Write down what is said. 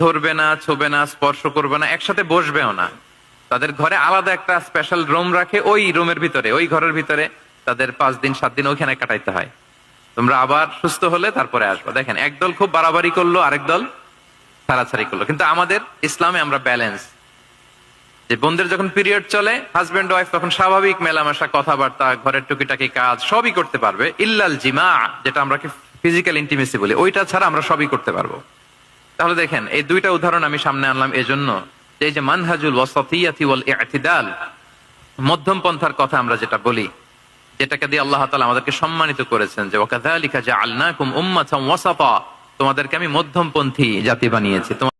ধরবে না, ছোবে না, স্পর্শ করবে না, একসাথে বসবেও না। তাদের ঘরে আলাদা একটা স্পেশাল রুম রাখে ওই রুমের ভিতরে, ওই ঘরের ভিতরে তাদের পাঁচ দিন, সাত দিন ওইখানে কাটাইতে হয়। তোমরা আবার সুস্থ হলে তারপরে আসব। দেখেন, একদল খুব বাড়াবাড়ি করল, আরেক দল ছাড়াছাড়ি করল। কিন্তু আমাদের ইসলামে আমরা ব্যালেন্স যে বোনদের যখন পিরিয়ড চলে হাজবেন্ড ওয়াইফ তখন স্বাভাবিক মেলামেশা, কথাবার্তা, ঘরের টুকিটাকি কাজ, সবই করতে পারবে। ইল্লাল জিমা, যেটা আমরা ফিজিক্যাল ইন্টিমেসি বলি, ওইটা ছাড়া আমরা সবই করতে পারব। তাহলে দেখেন, এই দুইটা উদাহরণ আমি সামনে আনলাম এজন্য এই যে মানহাজুল ওয়াসাতিয়াতিওয়াল মধ্যম পন্থার কথা আমরা যেটা বলি, যেটাকে দিয়ে আল্লাহ তাআলা আমাদেরকে সম্মানিত করেছেন যে, ওয়াকাযালিকা জাআলনাকুম উম্মাতাম ওয়াসাতা তোমাদেরকে আমি মধ্যমপন্থী জাতি বানিয়েছি।